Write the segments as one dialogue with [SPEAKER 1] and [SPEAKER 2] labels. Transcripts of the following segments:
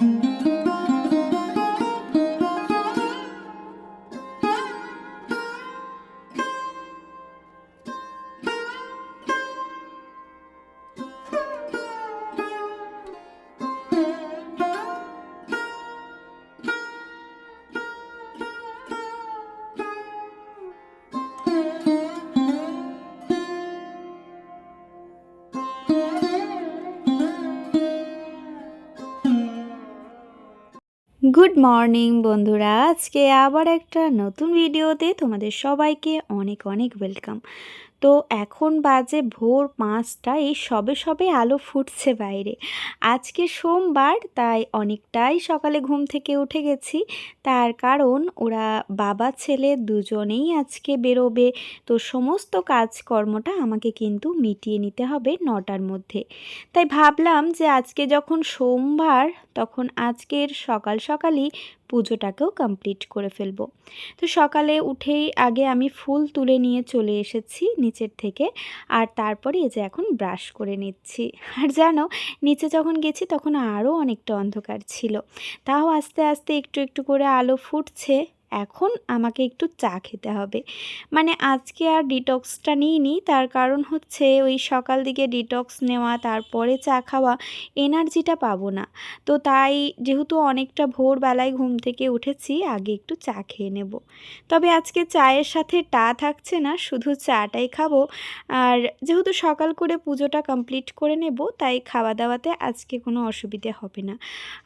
[SPEAKER 1] thank you good morning বন্ধুরা। আজকে আবার একটা নতুন ভিডিওতে তোমাদের সবাইকে অনেক অনেক ওয়েলকাম। তো এখন বাজে ভোর পাঁচটা, এই সবে সবে আলো ফুটছে বাইরে। আজকে সোমবার, তাই অনেকটাই সকালে ঘুম থেকে উঠে গেছি। তার কারণ, ওরা বাবা, ছেলে দুজনেই আজকে বেরোবে। তো সমস্ত কাজকর্মটা আমাকে কিন্তু মিটিয়ে নিতে হবে নটার মধ্যে। তাই ভাবলাম যে আজকে যখন সোমবার, তখন আজকের সকাল সকালই পুজোটাকেও কমপ্লিট করে ফেলব। তো সকালে উঠেই আগে আমি ফুল তুলে নিয়ে চলে এসেছি নিচের থেকে, আর তারপরে এই যে এখন ব্রাশ করে নিচ্ছি। আর জানো, নিচে যখন গেছি তখন আরও অনেকটা অন্ধকার ছিল। তাও আস্তে আস্তে একটু একটু করে আলো ফুটছে। এখন আমাকে একটু চা খেতে হবে। মানে আজকে আর ডিটক্সটা নিইনি, তার কারণ হচ্ছে ওই সকাল দিকে ডিটক্স নেওয়া, তারপরে চা খাওয়া এনার্জিটা পাবো না। তো তাই যেহেতু অনেকটা ভোরবেলায় ঘুম থেকে উঠেছি, আগে একটু চা খেয়ে নেব। তবে আজকে চায়ের সাথে টা থাকছে না, শুধু চাটাই খাব। আর যেহেতু সকাল করে পুজোটা কমপ্লিট করে নেব, তাই খাওয়া দাওয়াতে আজকে কোনো অসুবিধে হবে না।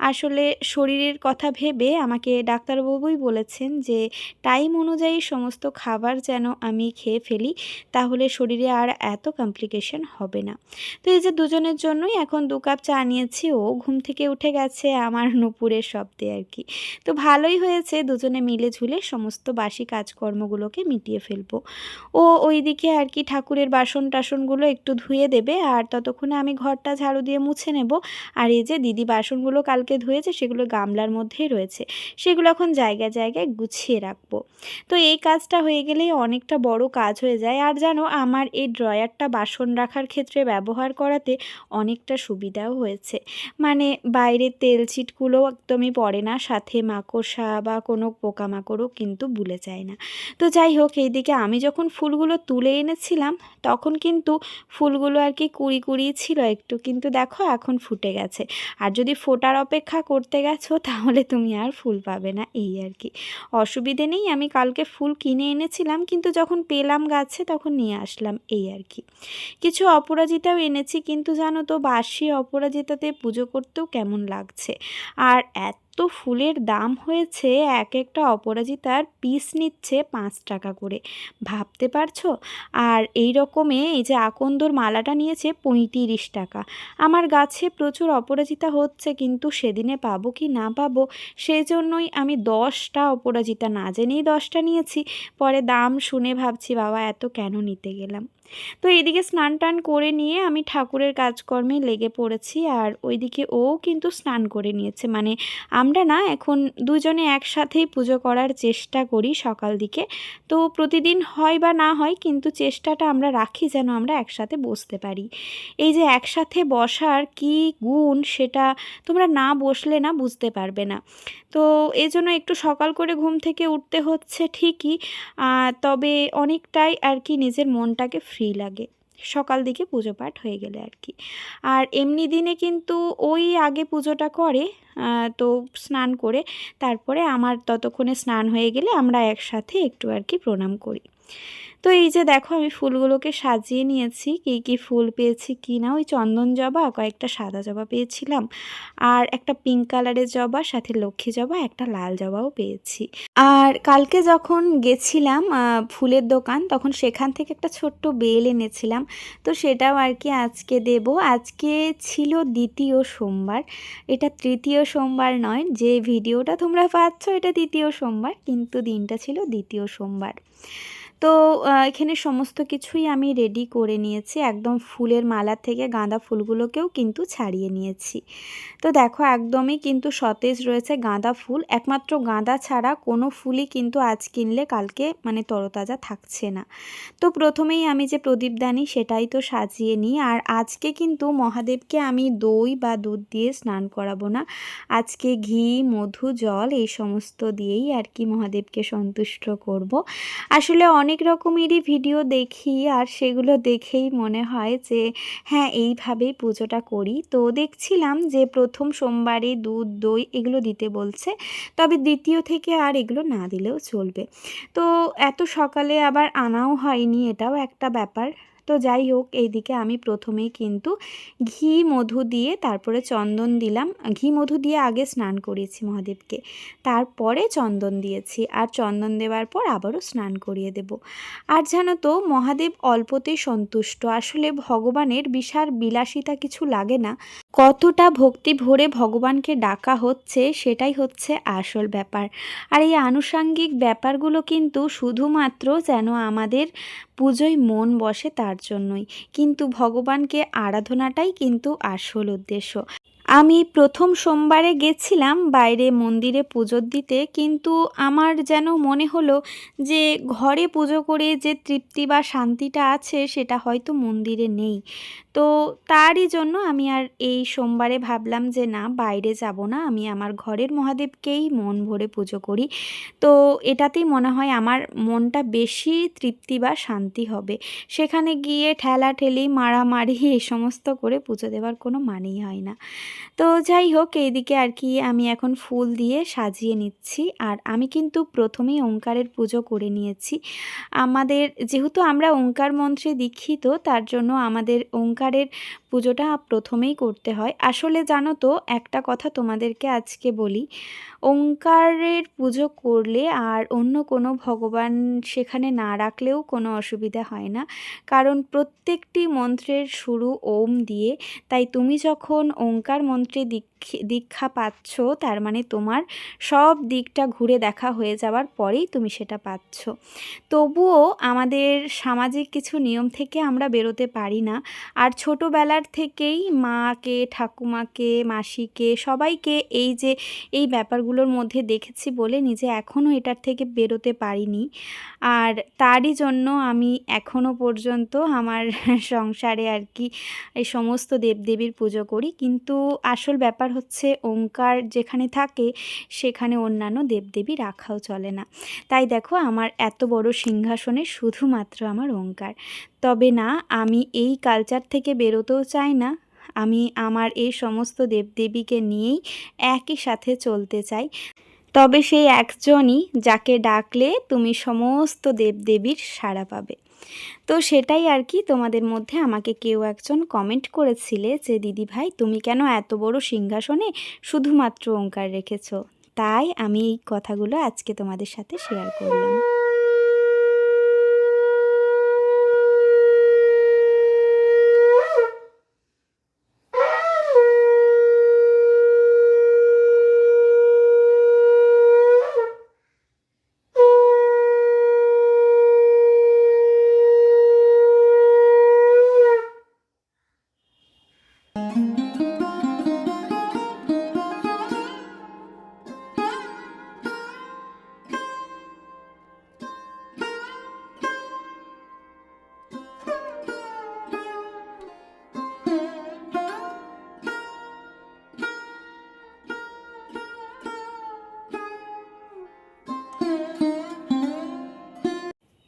[SPEAKER 1] আসলে শরীরের কথা ভেবে আমাকে ডাক্তারবাবুই বলেছেন যে টাইম অনুযায়ী সমস্ত খাবার যেন আমি খেয়ে ফেলি, তাহলে শরীরে আর এত কমপ্লিকেশন হবে না। তো এই যে দুজনের জন্যই এখন দু কাপ চা নিয়েছি, ও ঘুম থেকে উঠে গেছে, আমার নুপুরের শব্দে আর কি। তো ভালোই হয়েছে, দুজনে মিলে ঝুলে সমস্ত বাসি কাজকর্মগুলোকে মিটিয়ে ফেলব। ও ওইদিকে আর কি ঠাকুরের বাসন টাসনগুলো একটু ধুয়ে দেবে, আর ততক্ষণে আমি ঘরটা ঝাড়ু দিয়ে মুছে নেব। আর এই যে দিদি বাসনগুলো কালকে ধুয়েছে, সেগুলো গামলার মধ্যেই রয়েছে। সেগুলো এখন জায়গায় জায়গায় গুছিয়ে রাখব। তো এই কাজটা হয়ে গেলেই অনেকটা বড় কাজ হয়ে যায়। আর জানো, আমার এই ড্রয়ারটা বাসন রাখার ক্ষেত্রে ব্যবহার করাতে অনেকটা সুবিধাও হয়েছে। মানে বাইরে তেল ছিটগুলো একদমই পড়ে না, সাথে মাকড়সা বা কোনো পোকামাকড়ও কিন্তু ভুলে যায় না। তো যাই হোক, এইদিকে আমি যখন ফুলগুলো তুলে এনেছিলাম, তখন কিন্তু ফুলগুলো আর কি কুড়ি কুড়ি ছিল, একটু কিন্তু দেখো এখন ফুটে গেছে। আর যদি ফোটার অপেক্ষা করতে গেছো, তাহলে তুমি আর ফুল পাবে না, এই আর কি। অসুবিধে নেই, আমি কালকে ফুল কিনে এনেছিলাম, কিন্তু যখন পেলাম গাছে তখন নিয়ে আসলাম এই আর কি। কিছু অপরাজিতাও এনেছি, কিন্তু জানো তো বাসি অপরাজিতাতে পুজো করতেও কেমন লাগছে। আর এত ফুলের দাম হয়েছে এক একটা অপরাজিতার পিস নিচ্ছে পাঁচ টাকা করে। ভাবতে পারছ? আর এই রকমে এই যে আকন্দর মালাটা নিয়েছে পঁয়ত্রিশ টাকা। আমার গাছে প্রচুর অপরাজিতা হচ্ছে, কিন্তু সেদিনে পাবো কি না পাবো? সেই জন্যই আমি দশটা অপরাজিতা না জেনেই দশটা নিয়েছি। পরে দাম শুনে ভাবছি, বাবা, এত কেন নিতে গেলাম? তো এইদিকে স্নান টান করে নিয়ে আমি ঠাকুরের কাজকর্মে লেগে পড়েছি আর ওইদিকে ও কিন্তু স্নান করে নিয়েছে। মানে আমরা না এখন দুজনে একসাথেই পুজো করার চেষ্টা করি সকাল দিকে। তো প্রতিদিন হয় বা না হয় কিন্তু চেষ্টাটা আমরা রাখি যেন আমরা একসাথে বসতে পারি। এই যে একসাথে বসার কি গুণ সেটা তোমরা না বসলে না বুঝতে পারবে না। তো এই জন্য একটু সকাল করে ঘুম থেকে উঠতে হচ্ছে ঠিকই তবে অনেকটাই আর কি নিজের মনটাকে ফ্রি লাগে। সকাল দিকে পুজো পাঠ হয়ে গেলে আর কি। আর এমনি দিনে কিন্তু ওই আগে পুজোটা করে তো স্নান করে, তারপরে আমার ততক্ষণে স্নান হয়ে গেলে আমরা একসাথে একটু আর কি প্রণাম করি। তো এই যে দেখো আমি ফুলগুলোকে সাজিয়ে নিয়েছি, কী কী ফুল পেয়েছি কি না ওই চন্দন জবা, কয়েকটা সাদা জবা পেয়েছিলাম আর একটা পিঙ্ক কালারের জবা, সাথে লক্ষ্মী জবা, একটা লাল জবাও পেয়েছি। আর কালকে যখন গেছিলাম ফুলের দোকান, তখন সেখান থেকে একটা ছোট্ট বেল এনেছিলাম, তো সেটাও আর কি আজকে দেব। আজকে ছিল দ্বিতীয় সোমবার, এটা তৃতীয় সোমবার নয়, যে ভিডিওটা তোমরা পাচ্ছ এটা দ্বিতীয় সোমবার, কিন্তু দিনটা ছিল দ্বিতীয় সোমবার। তো এখানে সমস্ত কিছুই আমি রেডি করে নিয়েছি। একদম ফুলের মালা থেকে গাঁদা ফুলগুলোকেও কিন্তু ছাড়িয়ে নিয়েছি। তো দেখো, একদমই কিন্তু সতেজ রয়েছে গাঁদা ফুল। একমাত্র গাঁদা ছাড়া কোনো ফুলই কিন্তু আজ কিনলে কালকে মানে তরতাজা থাকছে না। তো প্রথমেই আমি যে প্রদীপদানি সেটাই তো সাজিয়ে নিই। আর আজকে কিন্তু মহাদেবকে আমি দই বা দুধ দিয়ে স্নান করাবো না। আজকে ঘি, মধু, জল এই সমস্ত দিয়েই আর কি মহাদেবকে সন্তুষ্ট করব। আসলে অনেক রকমেরই ভিডিও দেখি আর সেগুলো দেখেই মনে হয় যে হ্যাঁ এইভাবেই পুজোটা করি। তো দেখছিলাম যে প্রথম সোমবারে দুধ, দই এগুলো দিতে বলছে, তবে দ্বিতীয় থেকে আর এগুলো না দিলেও চলবে। তো এত সকালে আবার আনাও হয়নি, এটাও একটা ব্যাপার। তো যাই হোক, এইদিকে আমি প্রথমেই কিন্তু ঘি, মধু দিয়ে তারপরে চন্দন দিলাম। ঘি, মধু দিয়ে আগে স্নান করিয়েছি মহাদেবকে। তারপরে চন্দন দিয়েছি। আর চন্দন দেওয়ার পর আবারও স্নান করিয়ে দেব। আর জানো তো, মহাদেব অল্পতেই সন্তুষ্ট। আসলে ভগবানের বিশাল বিলাসিতা কিছু লাগে না। কতটা ভক্তি ভরে ভগবানকে ডাকা হচ্ছে, সেটাই হচ্ছে আসল ব্যাপার। আর এই আনুষাঙ্গিক ব্যাপারগুলো কিন্তু শুধুমাত্র যেন আমাদের পুজোয় মন বসে তার জন্যই। কিন্তু ভগবানকে আরাধনাটাই কিন্তু আসল উদ্দেশ্য। আমি প্রথম সোমবারে গেছিলাম বাইরে মন্দিরে পুজো দিতে, কিন্তু আমার যেন মনে হলো যে ঘরে পুজো করে যে তৃপ্তি বা শান্তিটা আছে সেটা হয়তো মন্দিরে নেই। তো তারই জন্য আমি আর এই সোমবারে ভাবলাম যে না, বাইরে যাব না। আমি আমার ঘরের মহাদেবকেই মন ভরে পুজো করি। তো এটাতেই মনে হয় আমার মনটা বেশি তৃপ্তি বা শান্তি হবে। সেখানে গিয়ে ঠেলা ঠেলি মারামারি এই সমস্ত করে পুজো দেওয়ার কোনো মানেই হয় না। তো যাই হোক, এইদিকে আর কি আমি এখন ফুল দিয়ে সাজিয়ে নিচ্ছি। আর আমি কিন্তু প্রথমেই ওঙ্কারের পুজো করে নিয়েছি। আমাদের, যেহেতু আমরা ওঙ্কার মন্ত্রে দীক্ষিত, তার জন্য আমাদের ওঙ্কারের পুজোটা প্রথমেই করতে হয়। আসলে জানো তো, একটা কথা তোমাদেরকে আজকে বলি। ওঙ্কারের পুজো করলে আর অন্য কোনো ভগবান সেখানে না রাখলেও কোনো অসুবিধা হয় না। কারণ প্রত্যেকটি মন্ত্রের শুরু ওম দিয়ে, তাই তুমি যখন ওঙ্কার মন্ত্রে দীক্ষা পাচ্ছ, তার মানে তোমার সব দিকটা ঘুরে দেখা হয়ে যাওয়ার পরেই তুমি সেটা পাচ্ছ। তবুও আমাদের সামাজিক কিছু নিয়ম থেকে আমরা বেরোতে পারি না। আর ছোটোবেলার থেকেই মাকে, ঠাকুমাকে, মাসিকে, সবাইকে এই যে, এই ব্যাপারগুলোর মধ্যে দেখেছি বলে নিজে এখনও এটার থেকে বেরোতে পারিনি। আর তারই জন্য আমি এখনও পর্যন্ত আমার সংসারে আর কি এই সমস্ত দেবদেবীর পুজো করি। কিন্তু আসল ব্যাপার হচ্ছে ওঙ্কার যেখানে থাকে, সেখানে অন্যান্য দেবদেবী রাখাও চলে না। তাই দেখো আমার এত বড় সিংহাসনে শুধুমাত্র আমার ওঙ্কার। তবে না, আমি এই কালচার থেকে বেরোতেও চাই না। আমি আমার এই সমস্ত দেবদেবীকে নিয়েই একই সাথে চলতে চাই। তবে সেই একজনই যাকে ডাকলে তুমি সমস্ত দেবদেবীর সাড়া পাবে। তো সেটাই আর কি তোমাদের মধ্যে আমাকে কেউ একজন কমেন্ট করেছিলে যে, দিদি ভাই, তুমি কেন এত বড় সিংহাসনে শুধুমাত্র ওঙ্কার রেখেছ? তাই আমি এই কথাগুলো আজকে তোমাদের সাথে শেয়ার করলাম।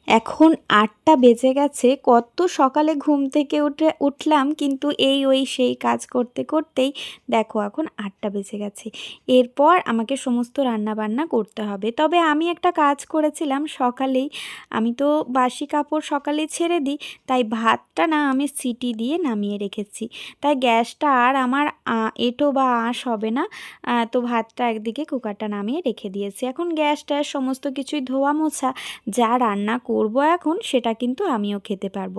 [SPEAKER 1] এখন আটটা বেজে গেছে, কত সকালে ঘুম থেকে উঠে, উঠলাম, কিন্তু এই ওই সেই কাজ করতে করতেই দেখো এখন আটটা বেজে গেছে। এরপর আমাকে সমস্ত রান্না বান্না করতে হবে। তবে আমি একটা কাজ করেছিলাম সকালেই। আমি তো বাসি কাপড় সকালে ছেড়ে দিই, তাই ভাতটা না আমি সিটি দিয়ে নামিয়ে রেখেছি। তাই গ্যাসটা আর আমার এটো বা আঁশ হবে না তো ভাতটা একদিকে কুকারটা নামিয়ে রেখে দিয়েছি। এখন গ্যাসটা সমস্ত কিছুই ধোয়া মোছা, যা রান্না করব এখন সেটা কিন্তু আমিও খেতে পারব।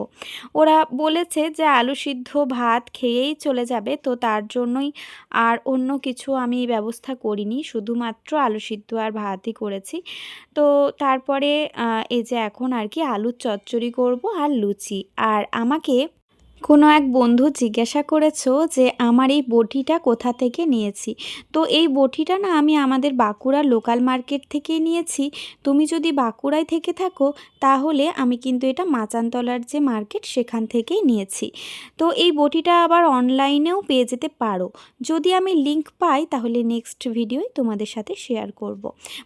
[SPEAKER 1] ওরা বলেছে যে আলু সিদ্ধ ভাত খেয়েই চলে যাবে, তো তার জন্যই আর অন্য কিছু আমি ব্যবস্থা করিনি, শুধুমাত্র আলু সিদ্ধ আর ভাতই করেছি। তো তারপরে এই যে এখন আর কি আলুর চচ্চড়ি করব আর লুচি। আর আমাকে কোনো এক বন্ধু জিজ্ঞাসা করেছ যে, আমার এই বটিটা কোথা থেকে নিয়েছি? তো এই বটিটা না আমি আমাদের বাঁকুড়ার লোকাল মার্কেট থেকেই নিয়েছি। তুমি যদি বাঁকুড়ায় থেকে থাকো, তাহলে আমি কিন্তু এটা মাচানতলার যে মার্কেট, সেখান থেকেই নিয়েছি। তো এই বটিটা আবার অনলাইনেও পেয়ে যেতে পারো। যদি আমি লিংক পাই, তাহলে নেক্সট ভিডিওয় তোমাদের সাথে শেয়ার করব।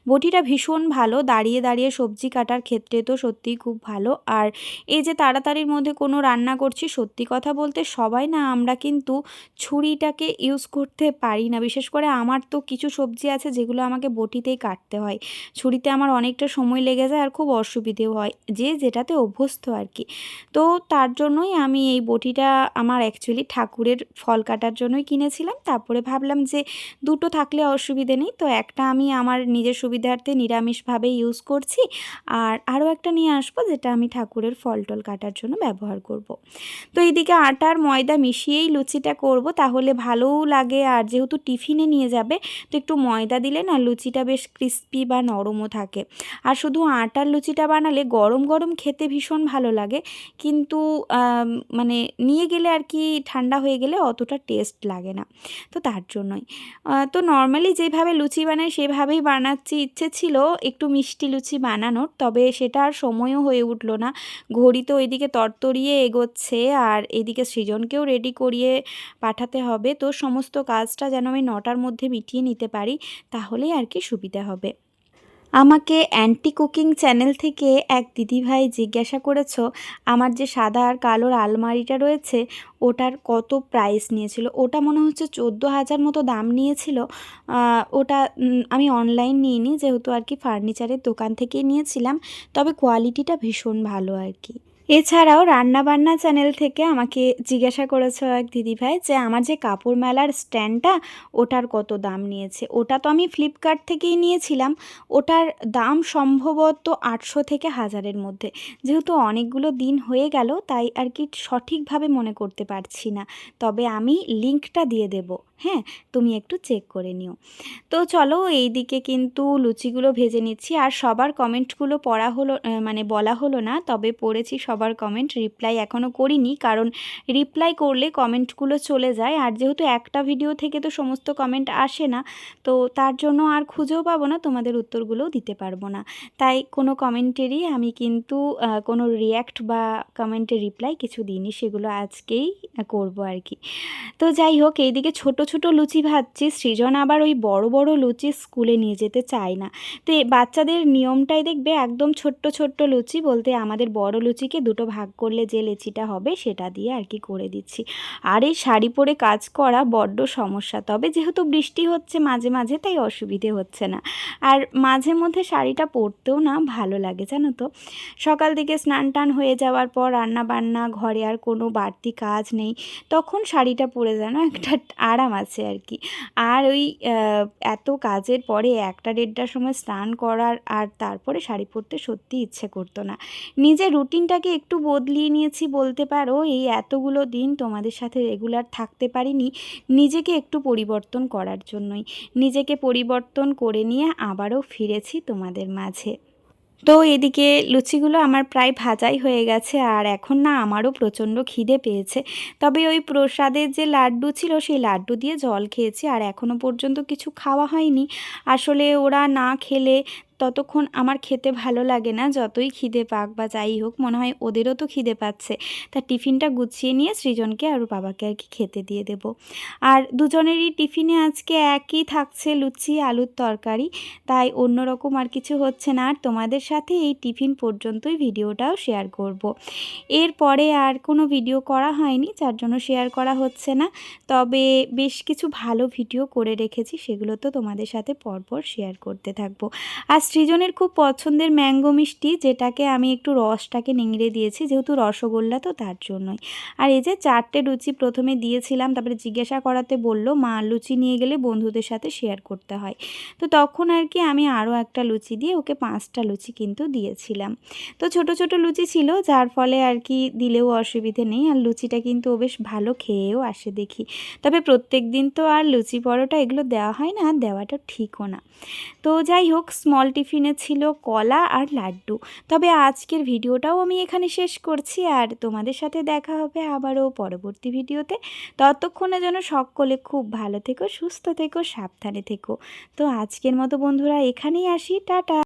[SPEAKER 1] বটিটা ভীষণ ভালো, দাঁড়িয়ে দাঁড়িয়ে সবজি কাটার ক্ষেত্রে তো সত্যিই খুব ভালো। আর এই যে তাড়াতাড়ির মধ্যে কোনো রান্না করছি, সত্যি কথা বলতে সবাই না আমরা কিন্তু ছুরিটাকে ইউজ করতে পারি না। বিশেষ করে আমার তো কিছু সবজি আছে যেগুলো আমাকে বটিতেই কাটতে হয়। ছুরিতে আমার অনেকটা সময় লেগে যায় আর খুব অসুবিধেও হয়, যে যেটাতে অভ্যস্ত আর কি। তো তার জন্যই আমি এই বটিটা আমার অ্যাকচুয়ালি ঠাকুরের ফল কাটার জন্যই কিনেছিলাম। তারপরে ভাবলাম যে দুটো থাকলে অসুবিধে নেই। তো একটা আমি আমার নিজের সুবিধার্থে নিরামিষভাবে ইউজ করছি আর আরও একটা নিয়ে আসব যেটা আমি ঠাকুরের ফল টল কাটার জন্য ব্যবহার করব। তো এইদিকে আটার ময়দা মিশিয়েই লুচিটা করব, তাহলে ভালোও লাগে। আর যেহেতু টিফিনে নিয়ে যাবে, তো একটু ময়দা দিলে না লুচিটা বেশ ক্রিস্পি বা নরমও থাকে। আর শুধু আটার লুচিটা বানালে গরম গরম খেতে ভীষণ ভালো লাগে, কিন্তু মানে নিয়ে গেলে আর কি ঠান্ডা হয়ে গেলে অতটা টেস্ট লাগে না, তো তার জন্যই। তো নর্মালি যেভাবে লুচি বানাই, সেভাবেই বানাচ্ছি। ইচ্ছে ছিল একটু মিষ্টি লুচি বানানোর, তবে সেটা আর সময়ও হয়ে উঠল না। ঘড়ি তো এদিকে তরতরিয়ে এগোচ্ছে, আর এদিকে সৃজনকেও রেডি করিয়ে পাঠাতে হবে। তো সমস্ত কাজটা যেন আমি নটার মধ্যে মিটিয়ে নিতে পারি, তাহলেই আর কি সুবিধা হবে। আমাকে অ্যান্টি কুকিং চ্যানেল থেকে এক দিদিভাই জিজ্ঞাসা করেছ, আমার যে সাদা আর কালোর আলমারিটা রয়েছে, ওটার কত প্রাইস নিয়েছিল? ওটা মনে হচ্ছে চোদ্দ হাজার মতো দাম নিয়েছিল। ওটা আমি অনলাইন নিইনি, যেহেতু আর কি ফার্নিচারের দোকান থেকেই নিয়েছিলাম, তবে কোয়ালিটিটা ভীষণ ভালো আর কি। এছাড়াও রান্নাবান্না চ্যানেল থেকে আমাকে জিজ্ঞাসা করেছে এক দিদিভাই যে আমার যে কাপড় মেলার স্ট্যান্ডটা ওটার কত দাম নিয়েছে। ওটা তো আমি ফ্লিপকার্ট থেকেই নিয়েছিলাম। ওটার দাম সম্ভবত আটশো থেকে হাজারের মধ্যে। যেহেতু অনেকগুলো দিন হয়ে গেল, তাই আর কি সঠিকভাবে মনে করতে পারছি না। তবে আমি লিঙ্কটা দিয়ে দেব। হ্যাঁ তুমি একটু চেক করে নিও। তো চলো এই দিকে কিন্তু লুচিগুলো ভেজে নিচ্ছি। আর সবার কমেন্টগুলো পড়া হলো মানে বলা হলো না, তবে পড়েছি সবার কমেন্ট রিপ্লাই এখনও করিনি, কারণ রিপ্লাই করলে কমেন্টগুলো চলে যায়। আর যেহেতু একটা ভিডিও থেকে তো সমস্ত কমেন্ট আসে না, তো তার জন্য আর খুঁজেও পাবো না, তোমাদের উত্তরগুলোও দিতে পারব না। তাই কোনো কমেন্টেরই আমি কিন্তু কোনো রিয়্যাক্ট বা কমেন্টের রিপ্লাই কিছু দিইনি, সেগুলো আজকেই করব আর কি। তো যাই হোক, এইদিকে ছোট ছোট লুচি ভাজছি, সৃজন আবার ওই বড় বড় লুচি স্কুলে নিয়ে যেতে চায় না। তো বাচ্চাদের নিয়মটাই দেখবে একদম ছোট্ট ছোট্ট লুচি বলতে আমাদের বড় লুচিকে দুটো ভাগ করলে যে লেচিটা হবে সেটা দিয়ে আর কি করে দিচ্ছি। আর এই শাড়ি পরে কাজ করা বড্ড সমস্যা, তবে যেহেতু বৃষ্টি হচ্ছে মাঝে মাঝে তাই অসুবিধে হচ্ছে না। আর মাঝে মধ্যে শাড়িটা পরতেও না ভালো লাগে, জানো তো। সকাল থেকে স্নান টান হয়ে যাওয়ার পর রান্না বান্না ঘরে আর কোনো বাড়তি কাজ নেই, তখন শাড়িটা পরে যেন একটা আরাম আছে আর কি আর ওই এত কাজের পরে একটা দেড়টার সময় স্নান করার আর তারপরে শাড়ি পরতে সত্যি ইচ্ছে করতো না। নিজের রুটিনটাকে একটু বদলিয়ে নিয়েছি বলতে পারো, এই এতগুলো দিন তোমাদের সাথে রেগুলার থাকতে পারিনি নিজেকে একটু পরিবর্তন করার জন্যই। নিজেকে পরিবর্তন করে নিয়ে আবারও ফিরেছি তোমাদের মাঝে। তো এদিকে লুচিগুলো আমার প্রায় ভাজাই হয়ে গেছে আর এখন না আমারও প্রচণ্ড খিদে পেয়েছে। তবে ওই প্রসাদের যে লাড্ডু ছিল সেই লাড্ডু দিয়ে জল খেয়েছি আর এখনও পর্যন্ত কিছু খাওয়া হয়নি। আসলে ওরা না খেলে ততক্ষণ আমার খেতে ভালো লাগে না, যতই খিদে পাক বা যাই হোক, মনে হয় ওদেরও তো খিদে পাচ্ছে। তা টিফিনটা গুছিয়ে নিয়ে সৃজনকে আর বাবাকে আর কি খেতে দিয়ে দেব। আর দুজনেরই টিফিনে আজকে একই থাকছে লুচি, আলুর তরকারি। তাই অন্যরকম আর কিছু হচ্ছে না। আর তোমাদের সাথে এই টিফিন পর্যন্তই ভিডিওটাও শেয়ার করব। এরপরে আর কোনো ভিডিও করা হয়নি, যার জন্য শেয়ার করা হচ্ছে না। তবে বেশ কিছু ভালো ভিডিও করে রেখেছি, সেগুলো তো তোমাদের সাথে পরপর শেয়ার করতে থাকব। আর সৃজনের খুব পছন্দের ম্যাঙ্গো মিষ্টি, যেটাকে আমি একটু রসটাকে নিংড়ে দিয়েছি, যেহেতু রসগোল্লা তো তার জন্যই। আর এই যে চারটে লুচি প্রথমে দিয়েছিলাম, তারপরে জিজ্ঞাসা করাতে বলল, মা, লুচি নিয়ে গেলে বন্ধুদের সাথে শেয়ার করতে হয়। তো তখন আর কি আমি আরও একটা লুচি দিয়ে ওকে পাঁচটা লুচি কিন্তু দিয়েছিলাম। তো ছোট ছোট লুচি ছিল, যার ফলে আর কি দিলেও অসুবিধে নেই, আর লুচিটা কিন্তু ও বেশ ভালো খেয়েও আসে দেখি। তবে প্রত্যেক দিন তো আর লুচি পরোটা এগুলো দেওয়া হয় না দেওয়াটা ঠিকও না। তো যাই হোক স্মল টিফিনে ছিল কলা আর লাড্ডু। তবে আজকের ভিডিওটাও আমি এখানে শেষ করছি আর তোমাদের সাথে দেখা হবে আবারও পরবর্তী ভিডিওতে। ততক্ষণে যেন সকলে খুব ভালো থেকো, সুস্থ থেকো, সাবধানে থেকো। তো আজকের মতো বন্ধুরা এখানেই আসি, টাটা।